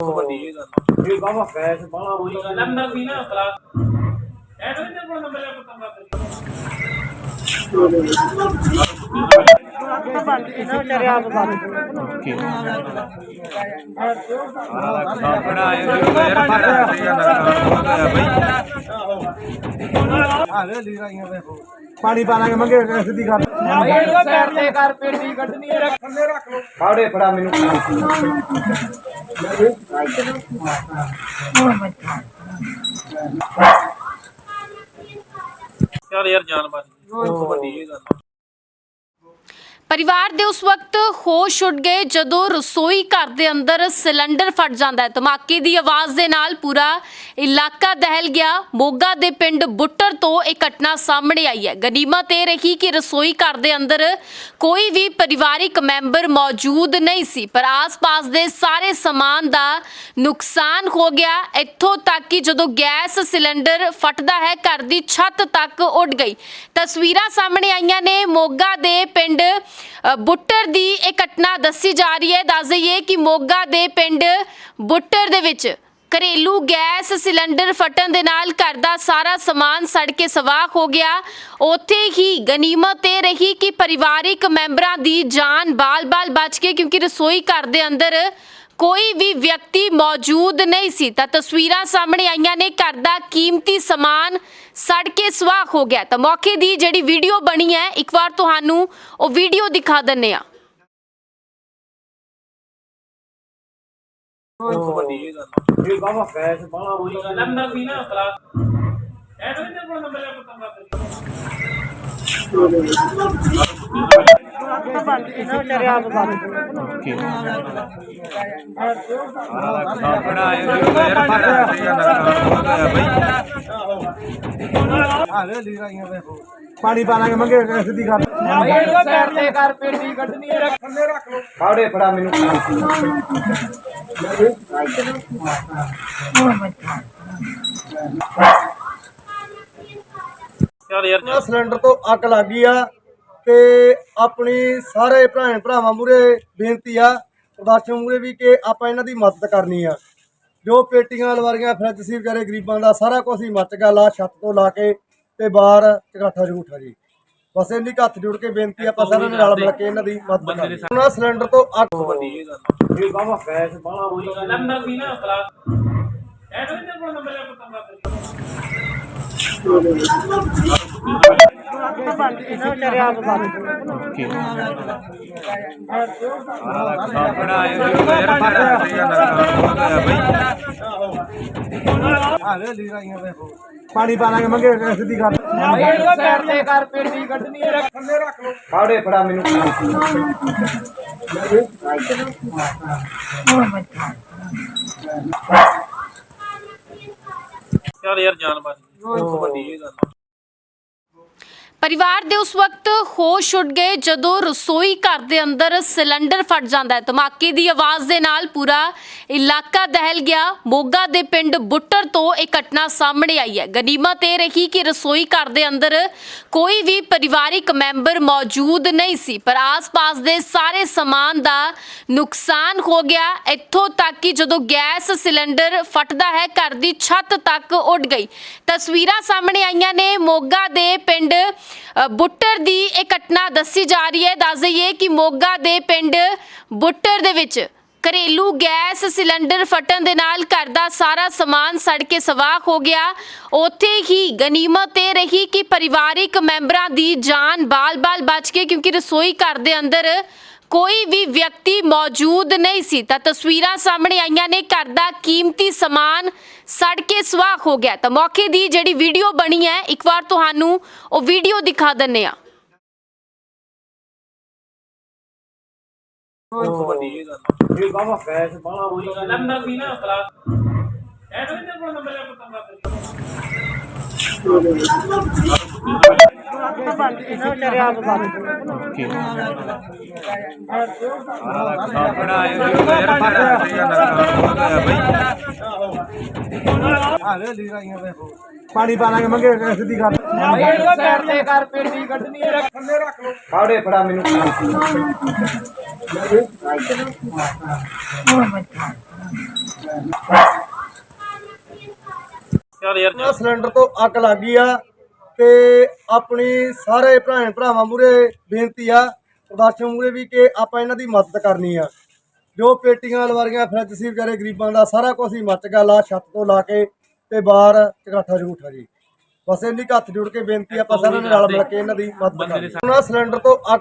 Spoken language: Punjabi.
ਵੱਡੀ ਇਹ ਗੱਲ ਇਹ ਬਾਬਾ ਫੈਸ ਬਾਲਾ ਕੋਈ ਗੱਲ ਨੰਬਰ ਵੀ। ਨਾ ਭਰਾ ਐ ਤਾਂ ਨਹੀਂ ਕੋਲ ਨੰਬਰ ਆ ਪਤਾ ਲੱਗ ਆਪਣਾ ਇਹ ਯਾਰ ਮਾਰਾ ਤੇ ਜਾਂਦਾ ਬਈ ਆਲੇ ਲੀਰਾਈਆਂ ਵੇਖੋ ਪਾਣੀ ਪਾਣਾਗੇ ਮੰਗੇ ਸਿੱਧੀ ਕਰ ਸਾਈਡ ਤੇ ਕਰ ਪੇੜ ਦੀ ਕੱਢਣੀ ਹੈ ਫਾੜੇ ਫੜਾ ਮੈਨੂੰ। ਚੱਲ ਯਾਰ ਜਾਨ ਬਚ ਗਈ। ਵੱਡੀ ਇਹ ਗੱਲ ਪਰਿਵਾਰ ਦੇ ਉਸ ਵਕਤ ਹੋਸ਼ ਉੱਡ ਗਏ ਜਦੋਂ ਰਸੋਈ ਘਰ ਦੇ ਅੰਦਰ ਸਿਲੰਡਰ ਫਟ ਜਾਂਦਾ ਹੈ। ਧਮਾਕੇ ਦੀ ਆਵਾਜ਼ ਦੇ ਨਾਲ ਪੂਰਾ ਇਲਾਕਾ ਦਹਿਲ ਗਿਆ। ਮੋਗਾ ਦੇ ਪਿੰਡ ਬੁੱਟਰ ਤੋਂ ਇਹ ਘਟਨਾ ਸਾਹਮਣੇ ਆਈ ਹੈ। ਗਨੀਮਤ ਇਹ ਰਹੀ ਕਿ ਰਸੋਈ ਘਰ ਦੇ ਅੰਦਰ ਕੋਈ ਵੀ ਪਰਿਵਾਰਿਕ ਮੈਂਬਰ ਮੌਜੂਦ ਨਹੀਂ ਸੀ, ਪਰ ਆਸ-ਪਾਸ ਦੇ ਸਾਰੇ ਸਮਾਨ ਦਾ ਨੁਕਸਾਨ ਹੋ ਗਿਆ। ਇੱਥੋਂ ਤੱਕ ਕਿ ਜਦੋਂ ਗੈਸ ਸਿਲੰਡਰ ਫਟਦਾ ਹੈ, ਘਰ ਦੀ ਛੱਤ ਤੱਕ ਉੱਡ ਗਈ। ਤਸਵੀਰਾਂ ਸਾਹਮਣੇ ਆਈਆਂ ਨੇ। ਮੋਗਾ ਦੇ ਪਿੰਡ ਬੁੱਟਰ ਦੀ ਇਹ ਘਟਨਾ ਦੱਸੀ ਜਾ ਰਹੀ ਹੈ। ਦੱਸ ਦਈਏ ਕਿ ਮੋਗਾ ਦੇ ਪਿੰਡ ਬੁੱਟਰ ਦੇ ਵਿੱਚ ਘਰੇਲੂ ਗੈਸ ਸਿਲੰਡਰ ਫਟਣ ਦੇ ਨਾਲ ਘਰ ਦਾ ਸਾਰਾ ਸਮਾਨ ਸੜ ਕੇ ਸਵਾਹ ਹੋ ਗਿਆ। ਉੱਥੇ ਹੀ ਗਨੀਮਤ ਇਹ ਰਹੀ ਕਿ ਪਰਿਵਾਰਿਕ ਮੈਂਬਰਾਂ ਦੀ ਜਾਨ ਬਾਲ-ਬਾਲ ਬਚ ਕੇ ਕਿਉਂਕਿ ਰਸੋਈ ਘਰ ਦੇ ਅੰਦਰ ਕੋਈ ਵੀ ਵਿਅਕਤੀ ਮੌਜੂਦ ਨਹੀਂ ਸੀ। ਤਾਂ ਤਸਵੀਰਾਂ ਸਾਹਮਣੇ ਆਈਆਂ ਨੇ ਘਰ ਦਾ ਕੀਮਤੀ ਸਮਾਨ ਸੜ ਕੇ ਸਵਾਹ ਹੋ ਗਿਆ। ਤਾਂ ਮੌਕੇ ਦੀ ਜਿਹੜੀ ਵੀਡੀਓ ਬਣੀ ਹੈ ਇੱਕ ਵਾਰ ਤੁਹਾਨੂੰ ਉਹ ਵੀਡੀਓ ਦਿਖਾ ਦਿੰਨੇ ਆ ਵੱਡੀ ਇਹ ਗੱਲ ਇਹ ਬਾਬਾ ਫੈਸ ਬਾਲਾ ਕੋਈ ਗੱਲ ਨੰਬਰ ਵੀ ਨਾ ਭਰਾ। ਐ ਤਾਂ ਨਹੀਂ ਕੋਲ ਨੰਬਰ ਆ ਪਤਾ ਲੱਗ ਯਾਰ ਪਾਣੀ ਪਾਣਾਗੇ ਮੰਗੇ ਸਿੱਧੀ ਕਰ ਤੇ ਕਰ ਪੇੜ ਦੀ ਕੱਢਣੀ ਹੈ ਫਾੜੇ ਫੜਾ ਮੈਨੂੰ। ਯਾਰ। ਆਹ ਸਿਲੰਡਰ ਤੋਂ ਅੱਗ ਲੱਗ ਗਈ ਆ। ਤੇ ਆਪਣੀ ਸਾਰੇ ਭੈਣ ਭਰਾਵਾਂ ਮੂਰੇ ਬੇਨਤੀ ਆ ਪ੍ਰਦਰਸ਼ਨ ਮੂਰੇ ਵੀ ਕਿ ਆਪਾਂ ਇਹਨਾਂ ਦੀ ਮਦਦ ਕਰਨੀ ਆ। ਜੋ ਪੇਟੀਆਂ ਅਲਵਾਰੀਆਂ ਫਰਿੱਜ ਸੀ ਵਿਚਾਰੇ ਗਰੀਬਾਂ ਦਾ ਸਾਰਾ ਕੁਝ ਹੀ ਮੱਚ ਗਿਆ ਲਾ ਛੱਤ ਤੋਂ ਲਾ ਕੇ ਤੇ ਬਾਹਰ ਚਗਾਠਾ ਝੂਠਾ ਜੀ ਬਸ ਇੰਨੀ ਕੁ ਹੱਥ ਜੋੜ ਕੇ ਬੇਨਤੀ ਆ, ਆਪਾਂ ਸਾਰਿਆਂ ਨੇ ਰਲ ਮਿਲ ਕੇ ਇਹਨਾਂ ਦੀ ਮਦਦ ਕਰਨੀ ਆਹ ਸਿਲੰਡਰ ਤੋਂ ਅੱਗ ਵੱਡੀ ਇਹ ਗੱਲ ਇਹ ਬਾਬਾ ਫੈਸ ਬਾਲਾ ਗੱਲ ਨੰਬਰ ਵੀ ਨਾ ਭਰਾ ਐ ਤਾਂ ਨਹੀਂ ਕੋਲ ਨੰਬਰ ਆ ਪਤਾ ਪਾਣੀ ਪਾਣਾਗੇ ਮੰਗੇ ਸਿੱਧੀ ਗੱਲ। ਸਾਈਡ ਤੇ ਕਰ ਪੇੜ ਦੀ ਕੱਢਣੀ ਹੈ ਫਾੜੇ, ਫੜਾ ਮੈਨੂੰ। ਚੱਲ ਯਾਰ, ਜਾਨ ਬਚ ਗਈ ਵੱਡੀ ਇਹ ਗੱਲ ਪਰਿਵਾਰ ਦੇ ਉਸ ਵਕਤ ਹੋਸ਼ ਉੱਡ ਗਏ ਜਦੋਂ ਰਸੋਈ ਘਰ ਦੇ ਅੰਦਰ ਸਿਲੰਡਰ ਫਟ ਜਾਂਦਾ ਹੈ। ਧਮਾਕੇ ਦੀ ਆਵਾਜ਼ ਦੇ ਨਾਲ ਪੂਰਾ ਇਲਾਕਾ ਦਹਿਲ ਗਿਆ। ਮੋਗਾ ਦੇ ਪਿੰਡ ਬੁੱਟਰ ਤੋਂ ਇਹ ਘਟਨਾ ਸਾਹਮਣੇ ਆਈ ਹੈ। ਗਨੀਮਤ ਇਹ ਰਹੀ ਕਿ ਰਸੋਈ ਘਰ ਦੇ ਅੰਦਰ ਕੋਈ ਵੀ ਪਰਿਵਾਰਿਕ ਮੈਂਬਰ ਮੌਜੂਦ ਨਹੀਂ ਸੀ, ਪਰ ਆਸ-ਪਾਸ ਦੇ ਸਾਰੇ ਸਮਾਨ ਦਾ ਨੁਕਸਾਨ ਹੋ ਗਿਆ। ਇੱਥੋਂ ਤੱਕ ਕਿ ਜਦੋਂ ਗੈਸ ਸਿਲੰਡਰ ਫਟਦਾ ਹੈ, ਘਰ ਦੀ ਛੱਤ ਤੱਕ ਉੱਡ ਗਈ। ਤਸਵੀਰਾਂ ਸਾਹਮਣੇ ਆਈਆਂ ਨੇ। ਮੋਗਾ ਦੇ ਪਿੰਡ ਬੁੱਟਰ ਦੀ ਇਹ ਘਟਨਾ ਦੱਸੀ ਜਾ ਰਹੀ ਹੈ। ਦੱਸ ਦਈਏ ਕਿ ਮੋਗਾ ਦੇ ਪਿੰਡ ਬੁੱਟਰ ਦੇ ਵਿੱਚ ਘਰੇਲੂ ਗੈਸ ਸਿਲੰਡਰ ਫਟਣ ਦੇ ਨਾਲ ਘਰ ਦਾ ਸਾਰਾ ਸਮਾਨ ਸੜ ਕੇ ਸਵਾਹ ਹੋ ਗਿਆ। ਉੱਥੇ ਹੀ ਗਨੀਮਤ ਇਹ ਰਹੀ ਕਿ ਪਰਿਵਾਰਿਕ ਮੈਂਬਰਾਂ ਦੀ ਜਾਨ ਬਾਲ-ਬਾਲ ਬਚ ਕੇ ਕਿਉਂਕਿ ਰਸੋਈ ਘਰ ਦੇ ਅੰਦਰ ਕੋਈ ਵੀ ਵਿਅਕਤੀ ਮੌਜੂਦ ਨਹੀਂ ਸੀ। ਤਾਂ ਤਸਵੀਰਾਂ ਸਾਹਮਣੇ ਆਈਆਂ ਨੇ, ਘਰ ਦਾ ਕੀਮਤੀ ਸਮਾਨ ਸੜ ਕੇ ਸਵਾਹ ਹੋ ਗਿਆ। ਤਾਂ ਮੌਕੇ ਦੀ ਜਿਹੜੀ ਵੀਡੀਓ ਬਣੀ ਹੈ, ਇੱਕ ਵਾਰ ਤੁਹਾਨੂੰ ਉਹ ਵੀਡੀਓ ਦਿਖਾ ਦਿੰਨੇ ਆ ਨੰਬਰ ਵੀ ਨਾ ਭਰਾ ਐ ਤਾਂ ਕੋਲ ਨੰਬਰ ਆ ਪਤਾ ਯਾਰ ਪਾਣੀ ਪਾਣਾਗੇ ਮੰਗੇ ਸਿੱਧੀ ਕਰ ਸਾਈਡ ਤੇ ਕਰ ਪੇੜ ਦੀ ਕੱਢਣੀ ਹੈ ਫਾੜੇ ਫੜਾ ਮੈਨੂੰ। ਯਾਰ। ਉਹਨਾਂ ਸਿਲੰਡਰ ਤੋਂ ਅੱਗ ਲੱਗ ਗਈ ਆ। ਤੇ ਆਪਣੀ ਸਾਰੇ ਭੈਣ ਭਰਾਵਾਂ ਮੂਰੇ ਬੇਨਤੀ ਆ ਪ੍ਰਦਰਸ਼ਨ ਮੂਰੇ ਵੀ ਕਿ ਆਪਾਂ ਇਹਨਾਂ ਦੀ ਮਦਦ ਕਰਨੀ ਆ। ਜੋ ਪੇਟੀਆਂ ਅਲਵਾਰੀਆਂ ਫਰਿੱਜ ਸੀ ਵਿਚਾਰੇ ਗਰੀਬਾਂ ਦਾ ਸਾਰਾ ਕੁਝ ਹੀ ਮੱਚ ਗਿਆ ਲਾ ਛੱਤ ਤੋਂ ਲਾ ਕੇ ਤੇ ਬਾਹਰ ਝਗਾਠਾ ਝੂਠਾ ਜੀ। ਬਸ ਇੰਨੀ ਕੁ ਹੱਥ ਜੋੜ ਕੇ ਬੇਨਤੀ ਆ, ਆਪਾਂ ਸਾਰਿਆਂ ਨੇ ਰਲ ਮਿਲ ਕੇ ਇਹਨਾਂ ਦੀ ਮਦਦ ਕਰਨੀ ਉਹਨਾਂ ਸਿਲੰਡਰ ਤੋਂ